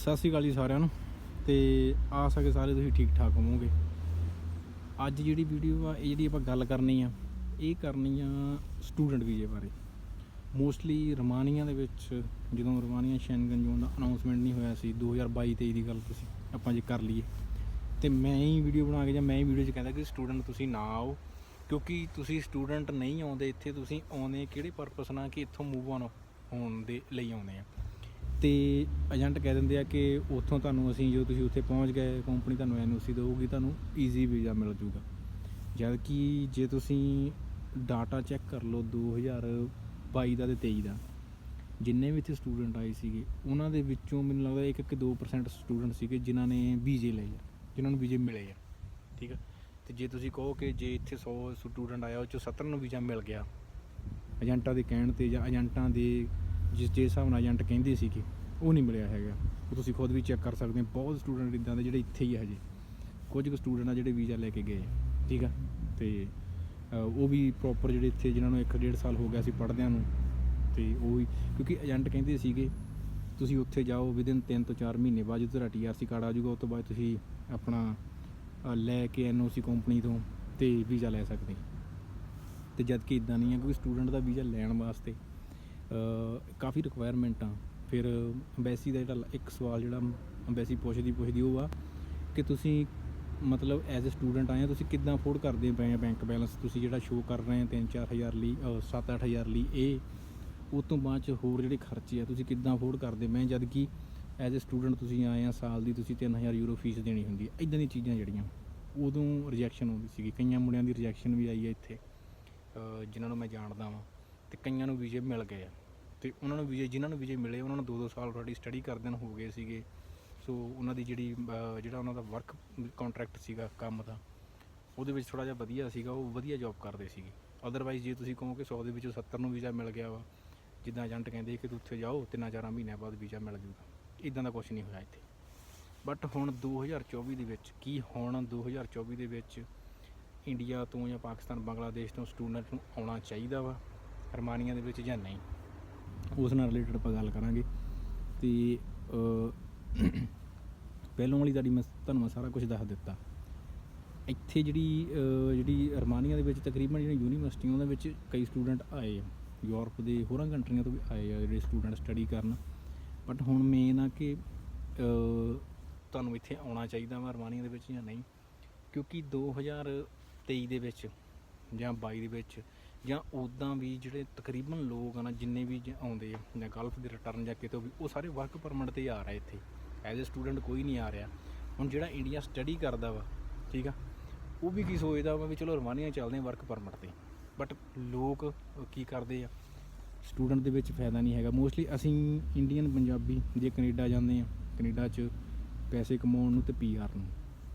ਸਤਿ ਸ਼੍ਰੀ ਅਕਾਲ ਜੀ ਸਾਰਿਆਂ ਨੂੰ। ਤੇ ਆਸ ਹੈ ਕਿ ਸਾਰੇ ਤੁਸੀਂ ਠੀਕ ਠਾਕ ਹੋਵੋਗੇ। ਅੱਜ ਜਿਹੜੀ ਵੀਡੀਓ ਆ, ਇਹ ਜਿਹੜੀ ਆਪਾਂ ਗੱਲ ਕਰਨੀ ਆ, ਇਹ ਕਰਨੀ ਆ ਸਟੂਡੈਂਟ ਵੀਜ਼ੇ ਬਾਰੇ। ਮੋਸਟਲੀ ਰਮਾਨੀਆਂ ਦੇ ਵਿੱਚ, ਜਦੋਂ ਰਮਾਨੀਆਂ ਸ਼ੈਨਗਨ ਜ਼ੋਨ ਦਾ ਅਨਾਉਂਸਮੈਂਟ ਨਹੀਂ ਹੋਇਆ ਸੀ 2022 23 ਦੀ ਗੱਲ ਤੁਸੀਂ, ਆਪਾਂ ਜੇ ਕਰ ਲਈਏ। ਤੇ ਮੈਂ ਹੀ ਵੀਡੀਓ ਬਣਾ ਕੇ ਜਾਂ ਮੈਂ ਹੀ ਵੀਡੀਓ 'ਚ ਕਹਿੰਦਾ ਕਿ ਸਟੂਡੈਂਟ ਤੁਸੀਂ ਨਾ ਆਓ, ਕਿਉਂਕਿ ਤੁਸੀਂ ਸਟੂਡੈਂਟ ਨਹੀਂ ਆਉਂਦੇ, ਇੱਥੇ ਤੁਸੀਂ ਆਉਂਦੇ ਕਿਹੜੇ ਪਰਪਸ ਨਾਲ ਕਿ ਇੱਥੋਂ ਮੂਵ ਆਨ ਹੋਣ ਦੇ ਲਈ ਆਉਂਦੇ ਆ। ਤੇ ਏਜੰਟ ਕਹਿ ਦਿੰਦੇ ਆ ਕਿ ਉੱਥੋਂ ਤੁਹਾਨੂੰ ਅਸੀਂ ਜੋ ਤੁਸੀਂ ਉੱਥੇ ਪਹੁੰਚ ਗਏ ਕੰਪਨੀ ਤੁਹਾਨੂੰ ਐਨਓਸੀ ਦੇਊਗੀ, ਤੁਹਾਨੂੰ ਈਜ਼ੀ ਵੀਜ਼ਾ ਮਿਲ ਜੂਗਾ ਜਦ ਕਿ ਜੇ ਤੁਸੀਂ ਡਾਟਾ ਚੈੱਕ ਕਰ ਲਓ 2022 ਦਾ ਤੇ 23 ਦਾ, ਜਿੰਨੇ ਵੀ ਇੱਥੇ ਸਟੂਡੈਂਟ ਆਏ ਸੀਗੇ, ਉਹਨਾਂ ਦੇ ਵਿੱਚੋਂ ਮੈਨੂੰ ਲੱਗਦਾ ਇੱਕ ਕਿ 2% ਸਟੂਡੈਂਟ ਸੀਗੇ ਜਿਨ੍ਹਾਂ ਨੇ ਵੀਜ਼ੇ ਲਏ ਆ, ਜਿਨ੍ਹਾਂ ਨੂੰ ਵੀਜ਼ੇ ਮਿਲੇ ਆ, ਠੀਕ ਆ? ਤੇ ਜੇ ਤੁਸੀਂ ਕਹੋ ਕਿ ਜੇ ਇੱਥੇ 100 ਸਟੂਡੈਂਟ ਆਇਆ, ਉਹ ਚੋਂ 70 ਨੂੰ ਵੀਜ਼ਾ ਮਿਲ ਗਿਆ ਏਜੰਟਾਂ ਦੇ ਕਹਿਣ ਤੇ ਜਾਂ ਏਜੰਟਾਂ ਦੇ ਜਿਸ ਜੇ ਹਿਸਾਬ ਨਾਲ ਏਜੰਟ ਕਹਿੰਦੇ ਸੀਗੇ ਉਹ ਨਹੀਂ ਮਿਲਿਆ ਹੈਗਾ। ਉਹ ਤੁਸੀਂ ਖੁਦ ਵੀ ਚੈੱਕ ਕਰ ਸਕਦੇ ਹੋ, ਬਹੁਤ ਸਟੂਡੈਂਟ ਇਦਾਂ ਦੇ ਜਿਹੜੇ ਇੱਥੇ ਹੀ ਆ ਹਜੇ। ਕੁਝ ਕੁ ਸਟੂਡੈਂਟ ਆ ਜਿਹੜੇ ਵੀਜ਼ਾ ਲੈ ਕੇ ਗਏ, ਠੀਕ ਆ? ਤੇ ਉਹ ਵੀ ਪ੍ਰੋਪਰ ਜਿਹੜੇ ਇੱਥੇ ਜਿਨ੍ਹਾਂ ਨੂੰ 1.5 ਸਾਲ ਹੋ ਗਿਆ ਸੀ ਪੜ੍ਹਦਿਆਂ ਨੂੰ, ਤੇ ਉਹ ਵੀ ਕਿਉਂਕਿ ਏਜੰਟ ਕਹਿੰਦੇ ਸੀਗੇ, ਤੁਸੀਂ ਉੱਥੇ ਜਾਓ ਵਿਦਿਨ 3 ਤੋਂ 4 ਮਹੀਨੇ ਬਾਅਦ ਜਦੋਂ ਤੁਹਾਡਾ ਟੀਆਰਸੀ ਕਾਰਡ ਆ ਜਾਊਗਾ, ਉਸ ਤੋਂ ਬਾਅਦ ਤੁਸੀਂ ਆਪਣਾ ਲੈ ਕੇ ਐਨਓਸੀ ਕੰਪਨੀ ਤੋਂ ਤੇ ਵੀਜ਼ਾ ਲੈ ਸਕਦੇ ਹੋ। ਤੇ ਜਦ ਕਿ ਇਦਾਂ ਨਹੀਂ ਹੈ ਕਿਉਂਕਿ ਸਟੂਡੈਂਟ ਦਾ ਵੀਜ਼ਾ ਲੈਣ ਵਾਸਤੇ ਕਾਫੀ ਰਿਕੁਆਇਰਮੈਂਟਾਂ ਫਿਰ ਅੰਬੈਸੀ ਦਾ ਜਿਹੜਾ ਇੱਕ ਸਵਾਲ ਜਿਹੜਾ ਅੰਬੈਸੀ ਪੁੱਛਦੀ ਪੁੱਛਦੀ ਉਹ ਆ ਕਿ ਤੁਸੀਂ ਮਤਲਬ ਐਜ਼ ਅ ਸਟੂਡੈਂਟ ਆਏ ਆ ਤੁਸੀਂ ਕਿੱਦਾਂ ਅਫੋਰਡ ਕਰਦੇ ਪਏ ਆ ਬੈਂਕ ਬੈਲੈਂਸ ਤੁਸੀਂ ਜਿਹੜਾ ਸ਼ੋਅ ਕਰ ਰਹੇ ਆ 3-4000 ਲਈ 7-8000 ਲਈ ਇਹ ਉਸ ਤੋਂ ਬਾਅਦ ਚ ਹੋਰ ਜਿਹੜੇ ਖਰਚੇ ਆ ਤੁਸੀਂ ਕਿੱਦਾਂ ਅਫੋਰਡ ਕਰਦੇ ਮੈਂ ਜਦ ਕਿ ਐਜ਼ ਅ ਸਟੂਡੈਂਟ ਤੁਸੀਂ ਆਏ ਆ ਸਾਲ ਦੀ ਤੁਸੀਂ 3000 ਯੂਰੋ ਫੀਸ ਦੇਣੀ ਹੁੰਦੀ ਹੈ ਇਦਾਂ ਦੀਆਂ ਚੀਜ਼ਾਂ ਜਿਹੜੀਆਂ ਉਦੋਂ ਰਿਜੈਕਸ਼ਨ ਹੁੰਦੀ ਸੀਗੀ। ਕਈਆਂ ਮੁੰਡਿਆਂ ਦੀ ਰਿਜੈਕਸ਼ਨ ਵੀ ਆਈ ਹੈ ਇੱਥੇ। ਅ, ਜਿਨ੍ਹਾਂ ਨੂੰ ਮੈਂ ਜਾਣਦਾ ਵਾਂ। ਤੇ ਕਈਆਂ ਨੂੰ ਵੀਜ਼ੇ ਮਿਲ ਗਏ ਆ। ਤੇ ਉਹਨਾਂ ਨੂੰ ਵੀਜ਼ੇ, ਜਿਨ੍ਹਾਂ ਨੂੰ ਵੀਜ਼ੇ ਮਿਲੇ, ਉਹਨਾਂ ਨੂੰ 2-2 ਸਾਲ ਆਲਰੇਡੀ ਸਟੱਡੀ ਕਰਦਿਆਂ ਨੂੰ ਹੋ ਗਏ ਸੀਗੇ। ਸੋ ਉਹਨਾਂ ਦੀ ਜਿਹੜੀ ਜਿਹੜਾ ਉਹਨਾਂ ਦਾ ਵਰਕ ਕੰਟਰੈਕਟ ਸੀਗਾ, ਕੰਮ ਦਾ, ਉਹਦੇ ਵਿੱਚ ਥੋੜਾ ਜਿਹਾ ਵਧੀਆ ਸੀਗਾ, ਉਹ ਵਧੀਆ ਜੌਬ ਕਰਦੇ ਸੀਗੇ। ਅਦਰਵਾਈਜ਼ ਜੇ ਤੁਸੀਂ ਕਹੋ ਕਿ 100 ਦੇ ਵਿੱਚੋਂ 70 ਨੂੰ ਵੀਜ਼ਾ ਮਿਲ ਗਿਆ ਵਾ, ਜਿੱਦਾਂ ਏਜੰਟ ਕਹਿੰਦੇ ਕਿ ਤੂੰ ਉੱਥੇ ਜਾਓ, ਤਿੰਨਾਂ ਚਾਰਾਂ ਮਹੀਨਿਆਂ ਬਾਅਦ ਵੀਜ਼ਾ ਮਿਲ ਜੂਗਾ। ਇਦਾਂ ਦਾ ਕੁਝ ਨਹੀਂ ਹੋਇਆ ਇੱਥੇ। ਬਟ ਹੁਣ 2024 ਦੇ ਵਿੱਚ, ਕੀ ਹੁਣ 2024 ਦੇ ਵਿੱਚ ਇੰਡੀਆ ਤੋਂ ਜਾਂ ਪਾਕਿਸਤਾਨ, ਬੰਗਲਾਦੇਸ਼ ਤੋਂ ਸਟੂਡੈਂਟ ਨੂੰ ਆਉਣਾ ਚਾਹੀਦਾ ਵਾ? ਅਰਮਾਨੀਆਂ ਦੇ ਵਿੱਚ ਜਾਂ ਨਹੀਂ, ਉਸ ਨਾਲ ਰਿਲੇਟਡ ਆਪਾਂ ਗੱਲ ਕਰਾਂਗੇ। ਤੇ ਪਹਿਲੋਂ ਵਾਲੀ ਤੁਹਾਡੀ ਮੈਂ ਤੁਹਾਨੂੰ ਮੈਂ ਸਾਰਾ ਕੁਝ ਦੱਸ ਦਿੱਤਾ। ਇੱਥੇ ਜਿਹੜੀ ਜਿਹੜੀ ਅਰਮਾਨੀਆਂ ਦੇ ਵਿੱਚ ਤਕਰੀਬਨ ਜਿਹੜੀਆਂ ਯੂਨੀਵਰਸਿਟੀਆਂ ਉਹਦੇ ਵਿੱਚ ਕਈ ਸਟੂਡੈਂਟ ਆਏ ਆ। ਯੂਰਪ ਦੇ ਹੋਰਾਂ ਕੰਟਰੀਆਂ ਤੋਂ ਵੀ ਆਏ ਆ ਜਿਹੜੇ ਸਟੂਡੈਂਟ ਸਟੱਡੀ ਕਰਨ। ਬਟ ਹੁਣ ਮੇਨ ਆ ਕਿ ਤੁਹਾਨੂੰ ਇੱਥੇ ਆਉਣਾ ਚਾਹੀਦਾ ਵਾ ਅਰਮਾਨੀਆਂ ਦੇ ਵਿੱਚ ਜਾਂ ਨਹੀਂ। ਕਿਉਂਕਿ 2023 ਦੇ ਵਿੱਚ ਜਾਂ 22 ਦੇ ਵਿੱਚ ਜਾਂ ਉਦਾਂ ਵੀ ਜਿਹੜੇ ਤਕਰੀਬਨ ਲੋਕ ਆ ਨਾ, ਜਿੰਨੇ ਵੀ ਜ- ਆਉਂਦੇ ਆ, ਜਾਂ ਗਲਫ ਦੇ ਰਿਟਰਨ ਜਾਂ ਕਿਤੇ ਵੀ, ਉਹ ਸਾਰੇ ਵਰਕ ਪਰਮਿਟ ਤੇ ਆ ਰਹੇ ਇੱਥੇ। ਐਜ਼ ਅ ਸਟੂਡੈਂਟ ਕੋਈ ਨਹੀਂ ਆ ਰਿਹਾ। ਹੁਣ ਜਿਹੜਾ ਇੰਡੀਆ ਸਟੱਡੀ ਕਰਦਾ ਵਾ, ਠੀਕ ਆ, ਉਹ ਵੀ ਕੀ ਸੋਚਦਾ ਵਾ ਵੀ ਚਲੋ ਰਵਾਨੀਆਂ ਚੱਲਦੇ ਆ ਵਰਕ ਪਰਮਿਟ ਤੇ। ਬਟ ਲੋਕ ਕੀ ਕਰਦੇ ਆ? ਸਟੂਡੈਂਟ ਦੇ ਵਿੱਚ ਫਾਇਦਾ ਨਹੀਂ ਹੈਗਾ। ਮੋਸਟਲੀ ਅਸੀਂ ਇੰਡੀਅਨ ਪੰਜਾਬੀ ਜੇ ਕੈਨੇਡਾ ਜਾਂਦੇ ਆ, ਕੈਨੇਡਾ 'ਚ ਪੈਸੇ ਕਮਾਉਣ ਨੂੰ ਤੇ ਪੀਆਰ ਨੂੰ।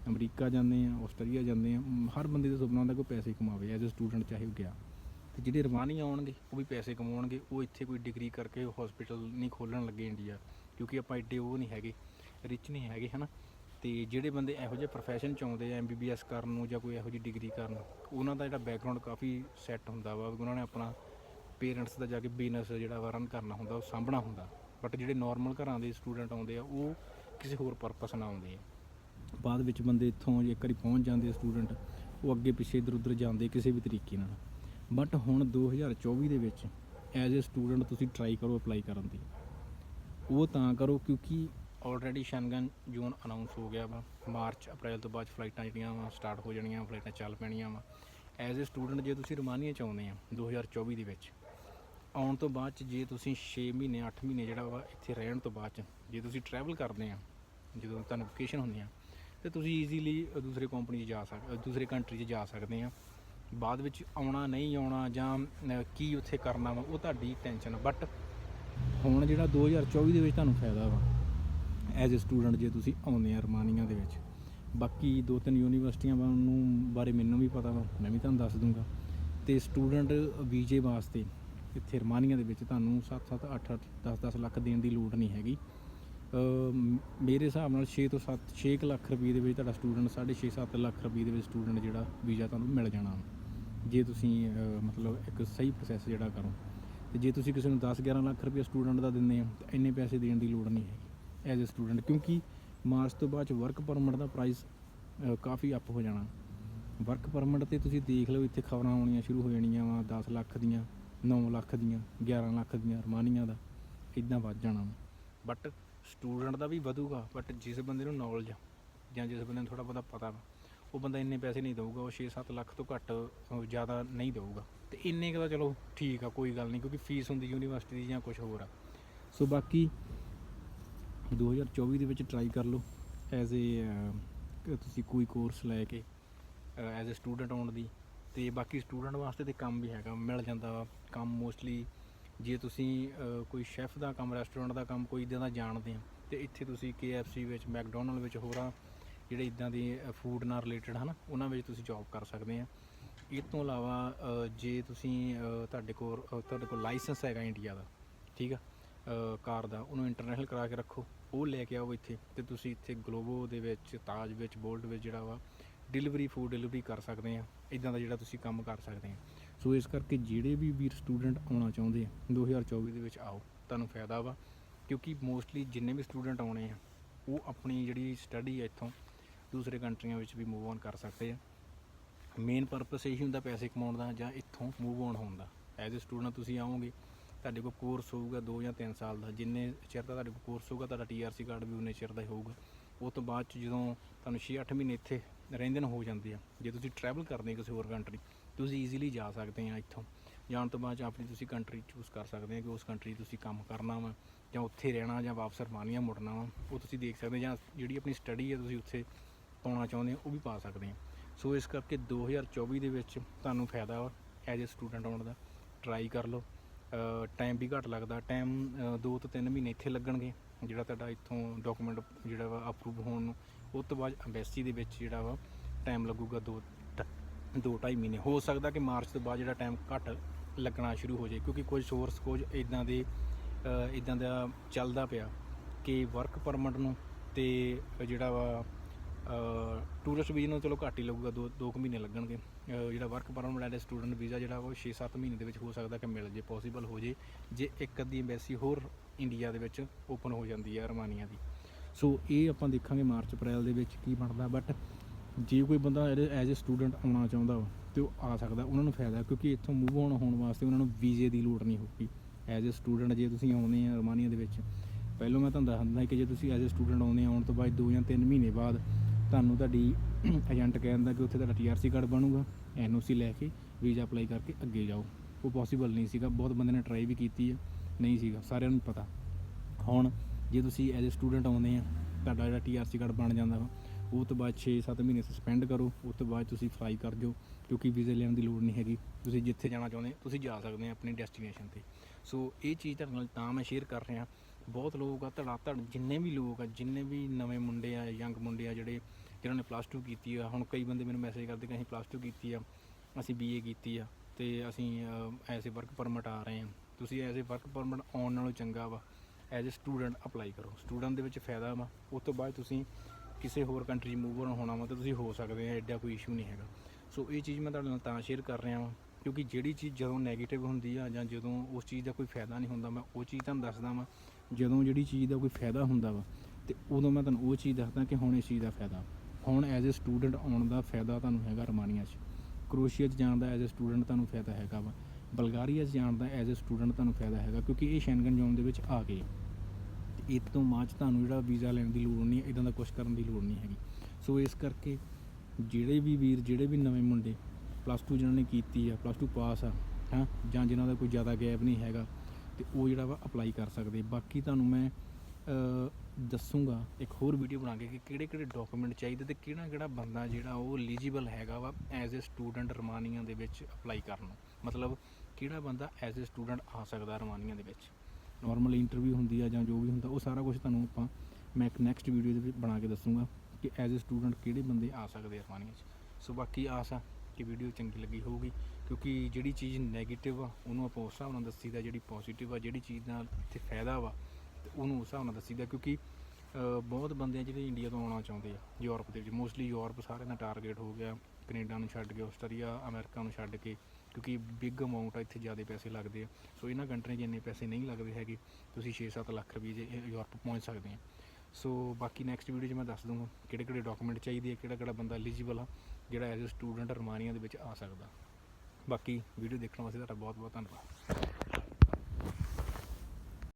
ਅਮਰੀਕਾ ਜਾਂਦੇ ਆ, ਆਸਟ੍ਰੇਲੀਆ ਜਾਂਦੇ ਆ, ਹਰ ਬੰਦੇ ਦਾ ਸੁਪਨਾ ਹੁੰਦਾ ਕੋਈ ਪੈਸੇ ਕਮਾਵੇ ਐਜ਼ ਅ ਸਟੂਡੈਂਟ ਚਾਹੇ ਉਹ ਗਿਆ। ਤੇ ਜਿਹੜੇ ਰਵਾਨੀ ਆਉਣਗੇ, ਉਹ ਵੀ ਪੈਸੇ ਕਮਾਉਣਗੇ, ਉਹ ਇੱਥੇ ਕੋਈ ਡਿਗਰੀ ਕਰਕੇ ਹਸਪੀਟਲ ਨਹੀਂ ਖੋਲਣ ਲੱਗੇ ਇੰਡੀਆ ਕਿਉਂਕਿ ਆਪਾਂ ਐਡੇ ਉਹ ਨਹੀਂ ਹੈਗੇ ਰਿਚ ਨਹੀਂ ਹੈਗੇ, ਹਨਾ? ਤੇ ਜਿਹੜੇ ਬੰਦੇ ਇਹੋ ਜਿਹੇ ਪ੍ਰੋਫੈਸ਼ਨ ਚ ਆਉਂਦੇ ਆ ਐਮਬੀਬੀਐਸ ਕਰਨ ਨੂੰ ਜਾਂ ਕੋਈ ਇਹੋ ਜਿਹੀ ਡਿਗਰੀ ਕਰਨ ਉਹਨਾਂ ਦਾ ਜਿਹੜਾ ਬੈਕਗ੍ਰਾਉਂਡ ਕਾਫੀ ਸੈੱਟ ਹੁੰਦਾ ਵਾ ਉਹਨਾਂ ਨੇ ਆਪਣਾ ਪੇਰੈਂਟਸ ਦਾ ਜਾ ਕੇ ਬਿਜ਼ਨਸ ਜਿਹੜਾ ਵਾ ਰਨ ਕਰਨਾ ਹੁੰਦਾ, ਉਹ ਸਾਂਭਣਾ ਹੁੰਦਾ। ਬਟ ਜਿਹੜੇ ਨਾਰਮਲ ਘਰਾਂ ਦੇ ਸਟੂਡੈਂਟ ਆਉਂਦੇ ਆ, ਉਹ ਕਿਸੇ ਹੋਰ ਪਰਪਸ ਨਾਲ ਆਉਂਦੇ ਆ। ਬਾਅਦ ਵਿੱਚ ਬੰਦੇ ਇੱਥੋਂ ਜੇ ਇੱਕ ਵਾਰੀ ਪਹੁੰਚ ਜਾਂਦੇ ਸਟੂਡੈਂਟ ਉਹ ਅੱਗੇ ਪਿੱਛੇ ਇਧਰ ਉਧਰ ਜਾਂਦੇ ਕਿਸੇ ਵੀ ਤਰੀਕੇ ਨਾਲ। ਬਟ ਹੁਣ 2024 ਦੇ ਵਿੱਚ ਐਜ਼ ਅ ਸਟੂਡੈਂਟ ਤੁਸੀਂ ਟਰਾਈ ਕਰੋ ਅਪਲਾਈ ਕਰਨ ਦੀ। ਉਹ ਤਾਂ ਕਰੋ ਕਿਉਂਕਿ ਆਲਰੇਡੀ ਸ਼ੈਂਗਨ ਜ਼ੋਨ ਅਨਾਉਂਸ ਹੋ ਗਿਆ ਵਾ। ਮਾਰਚ ਅਪ੍ਰੈਲ ਤੋਂ ਬਾਅਦ ਫਲਾਈਟਾਂ ਜਿਹੜੀਆਂ ਵਾ ਸਟਾਰਟ ਹੋ ਜਾਣੀਆਂ ਫਲਾਈਟਾਂ ਚੱਲ ਪੈਣੀਆਂ ਵਾ। ਐਜ਼ ਅ ਸਟੂਡੈਂਟ ਜੇ ਤੁਸੀਂ ਰਮਾਨੀਆ ਚ ਆਉਂਦੇ ਆ 2024 ਦੇ ਵਿੱਚ, ਆਉਣ ਤੋਂ ਬਾਅਦ ਚ ਜੇ ਤੁਸੀਂ 6 ਮਹੀਨੇ 8 ਮਹੀਨੇ ਜਿਹੜਾ ਵਾ ਇੱਥੇ ਰਹਿਣ ਤੋਂ ਬਾਅਦ ਚ, ਜੇ ਤੁਸੀਂ ਟਰੈਵਲ ਕਰਦੇ ਆ, ਜਦੋਂ ਤੁਹਾਨੂੰ ਵਕੇਸ਼ਨ ਹੁੰਦੀਆਂ ਆ, ਤੇ ਤੁਸੀਂ ਈਜ਼ੀਲੀ ਦੂਸਰੇ ਕੰਪਨੀ 'ਚ ਜਾ ਸਕ ਦੂਸਰੇ ਕੰਟਰੀ 'ਚ ਜਾ ਸਕਦੇ ਆ। ਬਾਅਦ ਵਿੱਚ ਆਉਣਾ, ਨਹੀਂ ਆਉਣਾ ਜਾਂ ਕੀ ਉੱਥੇ ਕਰਨਾ ਵਾ, ਉਹ ਤੁਹਾਡੀ ਟੈਨਸ਼ਨ ਬਟ ਹੁਣ ਜਿਹੜਾ 2024 ਦੇ ਵਿੱਚ ਤੁਹਾਨੂੰ ਫਾਇਦਾ ਵਾ ਐਜ਼ ਅ ਸਟੂਡੈਂਟ ਜੇ ਤੁਸੀਂ ਆਉਂਦੇ ਆ ਰਮਾਨੀਆਂ ਦੇ ਵਿੱਚ। ਬਾਕੀ ਦੋ ਤਿੰਨ ਯੂਨੀਵਰਸਿਟੀਆਂ ਵਾ ਨੂੰ ਬਾਰੇ ਮੈਨੂੰ ਵੀ ਪਤਾ ਵਾ, ਮੈਂ ਵੀ ਤੁਹਾਨੂੰ ਦੱਸ ਦੂੰਗਾ। ਤੇ ਸਟੂਡੈਂਟ ਵੀਜ਼ੇ ਵਾਸਤੇ ਇੱਥੇ ਰਮਾਨੀਆਂ ਦੇ ਵਿੱਚ ਤੁਹਾਨੂੰ 7-7 8-8 10-10 ਲੱਖ ਦੇਣ ਦੀ ਲੋੜ ਨਹੀਂ ਹੈਗੀ। ਮੇਰੇ ਹਿਸਾਬ ਨਾਲ 6 ਤੋਂ 7 6 ਕੁ ਲੱਖ ਰੁਪਏ ਦੇ ਵਿੱਚ ਤੁਹਾਡਾ ਸਟੂਡੈਂਟ 6.5 7 ਲੱਖ ਰੁਪਏ ਦੇ ਵਿੱਚ ਸਟੂਡੈਂਟ ਜਿਹੜਾ ਵੀਜ਼ਾ ਤੁਹਾਨੂੰ ਮਿਲ ਜਾਣਾ ਜੇ ਤੁਸੀਂ ਮਤਲਬ ਇੱਕ ਸਹੀ ਪ੍ਰੋਸੈਸ ਜਿਹੜਾ ਕਰੋ, ਤੇ ਜੇ ਤੁਸੀਂ ਕਿਸੇ ਨੂੰ 10 11 ਲੱਖ ਰੁਪਏ ਸਟੂਡੈਂਟ ਦਾ ਦਿੰਦੇ ਆ ਤਾਂ ਇੰਨੇ ਪੈਸੇ ਦੇਣ ਦੀ ਲੋੜ ਨਹੀਂ ਹੈਗੀ ਐਜ਼ ਅ ਸਟੂਡੈਂਟ ਕਿਉਂਕਿ ਮਾਰਚ ਤੋਂ ਬਾਅਦ ਚ ਵਰਕ ਪਰਮਿਟ ਦਾ ਪ੍ਰਾਈਸ ਕਾਫੀ ਅਪ ਹੋ ਜਾਣਾ। ਵਰਕ ਪਰਮਿਟ ਤੇ ਤੁਸੀਂ ਦੇਖ ਲਓ, ਇੱਥੇ ਖਬਰਾਂ ਆਉਣੀਆਂ ਸ਼ੁਰੂ ਹੋ ਜਾਣੀਆਂ ਵਾ 10 ਲੱਖ ਦੀਆਂ 9 ਲੱਖ ਦੀਆਂ 11 ਲੱਖ ਦੀਆਂ, ਰਮਾਨੀਆਂ ਦਾ ਇਦਾਂ ਵੱਧ ਜਾਣਾ ਬਟ ਸਟੂਡੈਂਟ ਦਾ ਵੀ ਵਧੂਗਾ ਬਟ ਜਿਸ ਬੰਦੇ ਨੂੰ ਨੌਲੇਜ ਜਾਂ ਜਿਸ ਬੰਦੇ ਨੂੰ ਥੋੜਾ ਬਹੁਤਾ ਪਤਾ ਵਾ ਉਹ ਬੰਦਾ ਇੰਨੇ ਪੈਸੇ ਨਹੀਂ ਦੇਊਗਾ, ਉਹ 6-7 ਲੱਖ ਤੋਂ ਘੱਟ ਜ਼ਿਆਦਾ ਨਹੀਂ ਦੇਊਗਾ। ਤੇ ਇੰਨੇ ਕੁ ਦਾ ਚਲੋ ਠੀਕ ਆ, ਕੋਈ ਗੱਲ ਨਹੀਂ, ਕਿਉਂਕਿ ਫੀਸ ਹੁੰਦੀ ਯੂਨੀਵਰਸਿਟੀ ਦੀ ਜਾਂ ਕੁਝ ਹੋਰ ਆ। ਸੋ ਬਾਕੀ 2024 ਦੇ ਵਿੱਚ ਟਰਾਈ ਕਰ ਲਓ ਐਜ਼ ਏ ਤੁਸੀਂ ਕੋਈ ਕੋਰਸ ਲੈ ਕੇ ਐਜ਼ ਅ ਸਟੂਡੈਂਟ ਆਉਣ ਦੀ। ਤੇ ਬਾਕੀ ਸਟੂਡੈਂਟ ਵਾਸਤੇ ਤੇ ਕੰਮ ਵੀ ਹੈਗਾ, ਮਿਲ ਜਾਂਦਾ ਵਾ। ਕੰਮ ਮੋਸਟਲੀ ਜੇ ਤੁਸੀਂ ਕੋਈ ਸ਼ੈਫ ਦਾ ਕੰਮ ਰੈਸਟੋਰੈਂਟ ਦਾ ਕੰਮ, ਕੋਈ ਇਦਾਂ ਦਾ ਜਾਣਦੇ ਆ, ਤੇ ਇੱਥੇ ਤੁਸੀਂ KFC ਵਿੱਚ ਮੈਕਡੋਨਲਡ ਵਿੱਚ ਹੋਰਾਂ ਜਿਹੜੇ ਇਦਾਂ ਦੇ ਫੂਡ ਨਾਲ ਰਿਲੇਟਡ ਹਨ, ਉਹਨਾਂ ਵਿੱਚ ਤੁਸੀਂ ਜੌਬ ਕਰ ਸਕਦੇ ਆ। ਇਹ ਤੋਂ ਇਲਾਵਾ ਜੇ ਤੁਸੀਂ ਤੁਹਾਡੇ ਕੋਲ ਤੁਹਾਡੇ ਕੋਲ ਲਾਇਸੈਂਸ ਹੈਗਾ ਇੰਡੀਆ ਦਾ, ਠੀਕ ਆ? ਕਾਰ ਦਾ, ਉਹਨੂੰ ਇੰਟਰਨੈਸ਼ਨਲ ਕਰਾ ਕੇ ਰੱਖੋ। ਉਹ ਲੈ ਕੇ ਆਓ ਇੱਥੇ ਤੇ ਤੁਸੀਂ ਇੱਥੇ ਗਲੋਬੋ ਦੇ ਵਿੱਚ ਤਾਜ ਵਿੱਚ ਬੋਲਟ ਵਿੱਚ ਜਿਹੜਾ ਵਾ ਡਿਲੀਵਰੀ ਫੂਡ ਡਿਲੀਵਰੀ ਕਰ ਸਕਦੇ ਆ। ਇਦਾਂ ਦਾ ਜਿਹੜਾ ਤੁਸੀਂ ਕੰਮ ਕਰ ਸਕਦੇ ਆ। ਸੋ ਇਸ ਕਰਕੇ ਜਿਹੜੇ ਵੀ ਵੀਰ ਸਟੂਡੈਂਟ ਆਉਣਾ ਚਾਹੁੰਦੇ ਆ 2024 ਦੇ ਵਿੱਚ ਆਓ। ਤੁਹਾਨੂੰ ਫਾਇਦਾ ਵਾ, ਕਿਉਂਕਿ ਮੋਸਟਲੀ ਜਿੰਨੇ ਵੀ ਸਟੂਡੈਂਟ ਆਉਣੇ ਆ, ਉਹ ਆਪਣੀ ਜਿਹੜੀ ਸਟੱਡੀ ਆ ਇੱਥੋਂ ਦੂਸਰੇ ਕੰਟਰੀਆਂ ਵਿੱਚ ਵੀ ਮੂਵ ਔਨ ਕਰ ਸਕਦੇ ਆ। ਮੇਨ ਪਰਪਸ ਇਹੀ ਹੁੰਦਾ ਪੈਸੇ ਕਮਾਉਣ ਦਾ ਜਾਂ ਇੱਥੋਂ ਮੂਵ ਔਨ ਹੋਣ ਦਾ। ਐਜ਼ ਅ ਸਟੂਡੈਂਟ ਤੁਸੀਂ ਆਓਗੇ, ਤੁਹਾਡੇ ਕੋਲ ਕੋਰਸ ਹੋਊਗਾ 2 ਜਾਂ 3 ਸਾਲ ਦਾ। ਜਿੰਨੇ ਚਿਰ ਦਾ ਤੁਹਾਡੇ ਕੋਲ ਕੋਰਸ ਹੋਊਗਾ, ਤੁਹਾਡਾ ਟੀਆਰਸੀ ਕਾਰਡ ਵੀ ਉਨੇ ਚਿਰ ਦਾ ਹੀ ਹੋਊਗਾ। ਉਹ ਤੋਂ ਬਾਅਦ ਚ ਜਦੋਂ ਤੁਹਾਨੂੰ 6-8 ਮਹੀਨੇ ਇੱਥੇ ਰਹਿੰਦੇ ਨੂੰ ਹੋ ਜਾਂਦੇ ਆ। ਜੇ ਤੁਸੀਂ ਟਰੈਵਲ ਕਰਦੇ ਕਿਸੇ ਹੋਰ ਕੰਟਰੀ ਤੁਸੀਂ ਈਜ਼ੀਲੀ ਜਾ ਸਕਦੇ ਆ ਇੱਥੋਂ। ਜਾਣ ਤੋਂ ਬਾਅਦ 'ਚ ਆਪਣੀ ਤੁਸੀਂ ਕੰਟਰੀ ਚੂਜ਼ ਕਰ ਸਕਦੇ ਆ ਕਿ ਉਸ ਕੰਟਰੀ ਤੁਸੀਂ ਕੰਮ ਕਰਨਾ ਵਾ, ਜਾਂ ਉੱਥੇ ਰਹਿਣਾ ਜਾਂ ਵਾਪਸ ਰਮਾਨੀਆ ਮੁੜਨਾ ਵਾ। ਉਹ ਤੁਸੀਂ ਦੇਖ ਸਕਦੇ ਜਾਂ ਜਿਹੜੀ ਆਪਣੀ ਸਟੱਡੀ ਹੈ ਤੁਸੀਂ ਉੱਥੇ ਪਾਉਣਾ ਚਾਹੁੰਦੇ ਹੋ, ਉਹ ਵੀ ਪਾ ਸਕਦੇ ਆ ਸੋ ਇਸ ਕਰਕੇ 2024 ਦੇ ਵਿੱਚ ਤੁਹਾਨੂੰ ਫਾਇਦਾ ਵਾ ਐਜ਼ ਅ ਸਟੂਡੈਂਟ ਆਉਣ ਦਾ। ਟਰਾਈ ਕਰ ਲਓ। ਟਾਈਮ ਵੀ ਘੱਟ ਲੱਗਦਾ। ਟਾਈਮ 2 ਤੋਂ 3 ਮਹੀਨੇ ਇੱਥੇ ਲੱਗਣਗੇ, ਜਿਹੜਾ ਤੁਹਾਡਾ ਇੱਥੋਂ ਡਾਕੂਮੈਂਟ ਜਿਹੜਾ ਵਾ ਅਪਰੂਵ ਹੋਣ ਨੂੰ। ਉਸ ਤੋਂ ਬਾਅਦ ਐਮਬੈਸੀ ਦੇ ਵਿੱਚ ਜਿਹੜਾ ਵਾ ਟਾਈਮ ਲੱਗੂਗਾ 2 ਦੋ ਢਾਈ ਮਹੀਨੇ। ਹੋ ਸਕਦਾ ਕਿ ਮਾਰਚ ਤੋਂ ਬਾਅਦ ਜਿਹੜਾ ਟਾਈਮ ਘੱਟ ਲੱਗਣਾ ਸ਼ੁਰੂ ਹੋ ਜਾਏ, ਕਿਉਂਕਿ ਕੁਝ ਸੋਰਸ ਕੁਝ ਇਦਾਂ ਦੇ ਇਦਾਂ ਦਾ ਚੱਲਦਾ ਪਿਆ ਕਿ ਵਰਕ ਪਰਮਿਟ ਨੂੰ ਤੇ ਜਿਹੜਾ ਵਾ ਟੂਰਿਸਟ ਵੀਜ਼ਾ ਨੂੰ ਚਲੋ ਘੱਟ ਹੀ ਲੱਗੂਗਾ, ਦੋ ਦੋ ਕੁ ਮਹੀਨੇ ਲੱਗਣਗੇ। ਜਿਹੜਾ work permit and student visa ਜਿਹੜਾ ਉਹ 6-7 ਮਹੀਨੇ ਦੇ ਵਿੱਚ ਹੋ ਸਕਦਾ ਕਿ ਮਿਲ ਜੇ ਪੋਸੀਬਲ ਹੋ ਜੇ ਜੇ ਇੱਕ ਅੱਧੀ ਐਮਬੈਸੀ ਹੋਰ ਇੰਡੀਆ ਦੇ ਵਿੱਚ ਓਪਨ ਹੋ ਜਾਂਦੀ ਹੈ ਰਮਾਨੀਆ ਦੀ। ਸੋ ਇਹ ਆਪਾਂ ਦੇਖਾਂਗੇ ਮਾਰਚ, ਅਪ੍ਰੈਲ ਦੇ ਵਿੱਚ ਕੀ ਬਣਦਾ ਬਟ ਜੇ ਕੋਈ ਬੰਦਾ ਐਜ਼ ਅ ਸਟੂਡੈਂਟ ਆਉਣਾ ਚਾਹੁੰਦਾ ਵਾ, ਤੇ ਉਹ ਆ ਸਕਦਾ, ਉਹਨਾਂ ਨੂੰ ਫਾਇਦਾ, ਕਿਉਂਕਿ ਇੱਥੋਂ ਮੂਵ ਆਨ ਹੋਣ ਵਾਸਤੇ ਉਹਨਾਂ ਨੂੰ ਵੀਜ਼ੇ ਦੀ ਲੋੜ ਨਹੀਂ ਹੋਊਗੀ। ਐਜ਼ ਅ ਸਟੂਡੈਂਟ ਜੇ ਤੁਸੀਂ ਆਉਂਦੇ ਆ ਰਮਾਨੀਆ ਦੇ ਵਿੱਚ, ਪਹਿਲਾਂ ਮੈਂ ਤੁਹਾਨੂੰ ਦੱਸ ਦਿੰਦਾ ਕਿ ਜੇ ਤੁਸੀਂ ਐਜ਼ ਅ ਸਟੂਡੈਂਟ ਆਉਂਦੇ ਆਉਣ ਤੋਂ ਬਾਅਦ 2 ਜਾਂ 3 ਮਹੀਨੇ ਬਾਅਦ ਤੁਹਾਨੂੰ ਤੁਹਾਡੀ ਏਜੰਟ ਕਹਿੰਦਾ ਕਿ ਉੱਥੇ ਤੁਹਾਡਾ ਟੀਆਰਸੀ ਕਾਰਡ ਬਣੂਗਾ ਐਨਓਸੀ ਲੈ ਕੇ ਵੀਜ਼ਾ ਅਪਲਾਈ ਕਰਕੇ ਅੱਗੇ ਜਾਓ। ਉਹ ਪੋਸੀਬਲ ਨਹੀਂ ਸੀਗਾ, ਬਹੁਤ ਬੰਦੇ ਨੇ ਟਰਾਈ ਵੀ ਕੀਤੀ ਹੈ ਨਹੀਂ ਸੀਗਾ, ਸਾਰਿਆਂ ਨੂੰ ਪਤਾ। ਹੁਣ ਜੇ ਤੁਸੀਂ ਐਜ਼ ਅ ਸਟੂਡੈਂਟ ਆਉਂਦੇ ਆ, ਤੁਹਾਡਾ ਜਿਹੜਾ ਟੀਆਰਸੀ ਕਾਰਡ ਬਣ ਜਾਂਦਾ ਵਾ, ਉਹ ਤੋਂ ਬਾਅਦ 6-7 ਮਹੀਨੇ ਸਸਪੈਂਡ ਕਰੋ ਉਸ ਤੋਂ ਬਾਅਦ ਤੁਸੀਂ ਫਲਾਈ ਕਰ ਜਾਓ ਕਿਉਂਕਿ ਵੀਜ਼ੇ ਲੈਣ ਦੀ ਲੋੜ ਨਹੀਂ ਹੈਗੀ। ਤੁਸੀਂ ਜਿੱਥੇ ਜਾਣਾ ਚਾਹੁੰਦੇ ਤੁਸੀਂ ਜਾ ਸਕਦੇ ਆ ਆਪਣੀ ਡੈਸਟੀਨੇਸ਼ਨ ਤੇ। ਸੋ ਇਹ ਚੀਜ਼ ਤੁਹਾਡੇ ਨਾਲ ਤਾਂ ਮੈਂ ਸ਼ੇਅਰ ਕਰ ਰਿਹਾ। ਬਹੁਤ ਲੋਕ ਆ, ਧੜਾ ਧੜ, ਜਿੰਨੇ ਵੀ ਲੋਕ ਆ, ਜਿੰਨੇ ਵੀ ਨਵੇਂ ਮੁੰਡੇ ਆ, ਯੰਗ ਮੁੰਡੇ ਆ ਜਿਹੜੇ ਜਿਨ੍ਹਾਂ ਨੇ ਪਲੱਸ 2 ਕੀਤੀ ਆ, ਹੁਣ ਕਈ ਬੰਦੇ ਮੈਨੂੰ ਮੈਸੇਜ ਕਰਦੇ ਕਿ ਅਸੀਂ ਪਲੱਸ 2 ਕੀਤੀ ਆ, ਅਸੀਂ ਬੀਏ ਕੀਤੀ ਆ, ਤੇ ਅਸੀਂ ਐਸੇ ਵਰਕ ਪਰਮਿਟ ਆ ਰਹੇ ਆ। ਤੁਸੀਂ ਐਸੇ ਵਰਕ ਪਰਮਿਟ ਆਉਣ ਨਾਲੋਂ ਚੰਗਾ ਵਾ ਐਜ਼ ਅ ਸਟੂਡੈਂਟ ਅਪਲਾਈ ਕਰੋ। ਸਟੂਡੈਂਟ ਦੇ ਵਿੱਚ ਫਾਇਦਾ ਵਾ, ਉਸ ਤੋਂ ਬਾਅਦ ਤੁਸੀਂ ਕਿਸੇ ਹੋਰ ਕੰਟਰੀ ਮੂਵ ਆਨ ਹੋਣਾ ਵਾ, ਤਾਂ ਤੁਸੀਂ ਹੋ ਸਕਦੇ ਆ, ਐਡਾ ਕੋਈ ਇਸ਼ੂ ਨਹੀਂ ਹੈਗਾ। ਸੋ ਇਹ ਚੀਜ਼ ਮੈਂ ਤੁਹਾਡੇ ਨਾਲ ਤਾਂ ਸ਼ੇਅਰ ਕਰ ਰਿਹਾ ਵਾਂ, ਕਿਉਂਕਿ ਜਿਹੜੀ ਚੀਜ਼ ਜਦੋਂ 네ਗੇਟਿਵ ਹੁੰਦੀ ਆ ਜਾਂ ਜਦੋਂ ਉਸ ਚੀਜ਼ ਦਾ ਕੋਈ ਫਾਇਦਾ ਨਹੀਂ ਹੁੰਦਾ, ਮੈਂ ਉਹ ਚੀਜ਼ ਤੁਹਾਨੂੰ ਦੱਸਦਾ ਵਾਂ ਜਦੋਂ ਜਿਹੜੀ ਚੀਜ਼ ਦਾ ਕੋਈ ਫਾਇਦਾ ਹੁੰਦਾ ਵਾ, ਤੇ ਉਦੋਂ ਮੈਂ ਤੁਹਾਨੂੰ ਉਹ ਚੀਜ਼ ਦੱਸਦਾ ਕਿ ਹੁਣ ਇਸ ਚੀਜ਼ ਦਾ ਫਾਇਦਾ। ਹੁਣ ਐਜ਼ ਅ ਸਟੂਡੈਂਟ ਆਉਣ ਦਾ ਫਾਇਦਾ ਤੁਹਾਨੂੰ ਹੈਗਾ ਰਮਾਨੀਆ 'ਚ। ਕਰੋਸ਼ੀਆ 'ਚ ਜਾਣ ਦਾ ਐਜ਼ ਅ ਸਟੂਡੈਂਟ ਤੁਹਾਨੂੰ ਫਾਇਦਾ ਹੈਗਾ ਵਾ। ਬਲਗਾਰੀਆ 'ਚ ਜਾਣ ਦਾ ਐਜ਼ ਅ ਸਟੂਡੈਂਟ ਤੁਹਾਨੂੰ ਫਾਇਦਾ ਹੈਗਾ, ਕਿਉਂਕਿ ਇਹ ਸ਼ੈਂਗਨ ਜ਼ੋਨ ਦੇ ਵਿੱਚ ਆ ਗਏ। ਤੇ ਇਹ ਤੋਂ ਬਾਅਦ 'ਚ ਤੁਹਾਨੂੰ ਜਿਹੜਾ ਵੀਜ਼ਾ ਲੈਣ ਦੀ ਲੋੜ ਨਹੀਂ, ਇਦਾਂ ਦਾ ਕੁਝ ਕਰਨ ਦੀ ਲੋੜ ਨਹੀਂ ਹੈਗੀ। ਸੋ ਇਸ ਕਰਕੇ ਜਿਹੜੇ ਵੀ ਵੀਰ, ਜਿਹੜੇ ਵੀ ਨਵੇਂ ਮੁੰਡੇ ਪਲੱਸ 2 ਜਿਨ੍ਹਾਂ ਨੇ ਕੀਤੀ ਆ ਪਲੱਸ 2 ਪਾਸ ਆ, ਹਾਂ, ਜਾਂ ਜਿਨ੍ਹਾਂ ਦਾ ਕੋਈ ਜ਼ਿਆਦਾ ਗੈਪ ਨਹੀਂ ਹੈਗਾ ਤੇ ਉਹ ਜਿਹੜਾ ਵਾ ਅਪਲਾਈ ਕਰ ਸਕਦੇ। ਬਾਕੀ ਤੁਹਾਨੂੰ ਮੈਂ ਅ, ਦੱਸੂਗਾ ਇੱਕ ਹੋਰ ਵੀਡੀਓ ਬਣਾ ਕੇ ਕਿ ਕਿਹੜੇ ਕਿਹੜੇ ਡਾਕੂਮੈਂਟ ਚਾਹੀਦੇ ਤੇ ਕਿਹੜਾ ਕਿਹੜਾ ਬੰਦਾ ਜਿਹੜਾ ਉਹ ਐਲੀਜੀਬਲ ਹੈਗਾ ਵਾ ਐਜ਼ ਅ ਸਟੂਡੈਂਟ ਰਮਾਨੀਆ ਦੇ ਵਿੱਚ ਅਪਲਾਈ ਕਰਨ। ਨੂੰ ਮਤਲਬ ਕਿਹੜਾ ਬੰਦਾ ਐਜ਼ ਅ ਸਟੂਡੈਂਟ ਆ ਸਕਦਾ ਰਮਾਨੀਆ ਦੇ ਵਿੱਚ। ਨਾਰਮਲ ਇੰਟਰਵਿਊ ਹੁੰਦੀ ਆ ਜਾਂ ਜੋ ਵੀ ਹੁੰਦਾ ਉਹ ਸਾਰਾ ਕੁਝ ਤੁਹਾਨੂੰ ਆਪਾਂ ਮੈਂ ਇੱਕ ਨੈਕਸਟ ਵੀਡੀਓ ਦੇ ਵਿੱਚ ਬਣਾ ਕੇ ਦੱਸੂਗਾ ਕਿ ਐਜ਼ ਅ ਸਟੂਡੈਂਟ ਕਿਹੜੇ ਬੰਦੇ ਆ ਸਕਦੇ ਆ ਰਮਾਨੀਆ 'ਚ। ਸੋ ਬਾਕੀ ਆਸ ਆ ਕਿ ਵੀਡੀਓ ਚੰਗੀ ਲੱਗੀ ਹੋਊਗੀ, ਕਿਉਂਕਿ ਜਿਹੜੀ ਚੀਜ਼ 네ਗੇਟਿਵ ਆ, ਉਹਨੂੰ ਆਪਾਂ ਉਸ ਹਿਸਾਬ ਨਾਲ ਦੱਸੀਦਾ, ਜਿਹੜੀ ਪੋਜ਼ਿਟਿਵ ਆ, ਜਿਹੜੀ ਚੀਜ਼ ਨਾਲ ਇੱਥੇ ਫਾਇਦਾ ਵਾ, ਤੇ ਉਹਨੂੰ ਉਸ ਹਿਸਾਬ ਨਾਲ ਦੱਸੀਦਾ, ਕਿਉਂਕਿ ਬਹੁਤ ਬੰਦੇ ਆ ਜਿਹੜੇ ਇੰਡੀਆ ਤੋਂ ਆਉਣਾ ਚਾਹੁੰਦੇ ਆ ਯੂਰਪ ਦੇ ਵਿੱਚ। ਮੋਸਟਲੀ ਯੂਰਪ ਸਾਰਿਆਂ ਦਾ ਟਾਰਗੇਟ ਹੋ ਗਿਆ ਕੈਨੇਡਾ ਨੂੰ ਛੱਡ ਕੇ ਆਸਟਰੀਆ ਅਮਰੀਕਾ ਨੂੰ ਛੱਡ ਕੇ, ਕਿਉਂਕਿ ਬਿਗ ਅਮਾਉਂਟ ਆ, ਇੱਥੇ ਜ਼ਿਆਦਾ ਪੈਸੇ ਲੱਗਦੇ ਆ। ਸੋ ਇਹਨਾਂ ਕੰਟਰੀਆਂ 'ਚ ਇੰਨੇ ਪੈਸੇ ਨਹੀਂ ਲੱਗਦੇ ਹੈਗੇ, ਤੁਸੀਂ 6-7 ਲੱਖ ਰੁਪਏ ਜੇ ਯੂਰਪ ਪਹੁੰਚ ਸਕਦੇ ਆ। ਸੋ ਬਾਕੀ ਨੈਕਸਟ ਵੀਡੀਓ 'ਚ ਮੈਂ ਦੱਸ ਦੂੰਗਾ ਕਿਹੜੇ ਕਿਹੜੇ ਡਾਕੂਮੈਂਟ ਚਾਹੀਦੇ ਆ ਕਿਹੜਾ ਕਿਹੜਾ ਬੰਦਾ ਐਲੀਜੀਬਲ ਆ ਜਿਹੜਾ ਐਜ਼ ਅ ਸਟੂਡੈਂਟ ਰਮਾਨੀਆ ਦੇ ਵਿੱਚ ਆ ਸਕਦਾ। ਬਾਕੀ ਵੀਡੀਓ ਦੇਖਣ ਵਾਸਤੇ ਤੁਹਾਡਾ ਬਹੁਤ ਬਹੁਤ ਧੰਨਵਾਦ।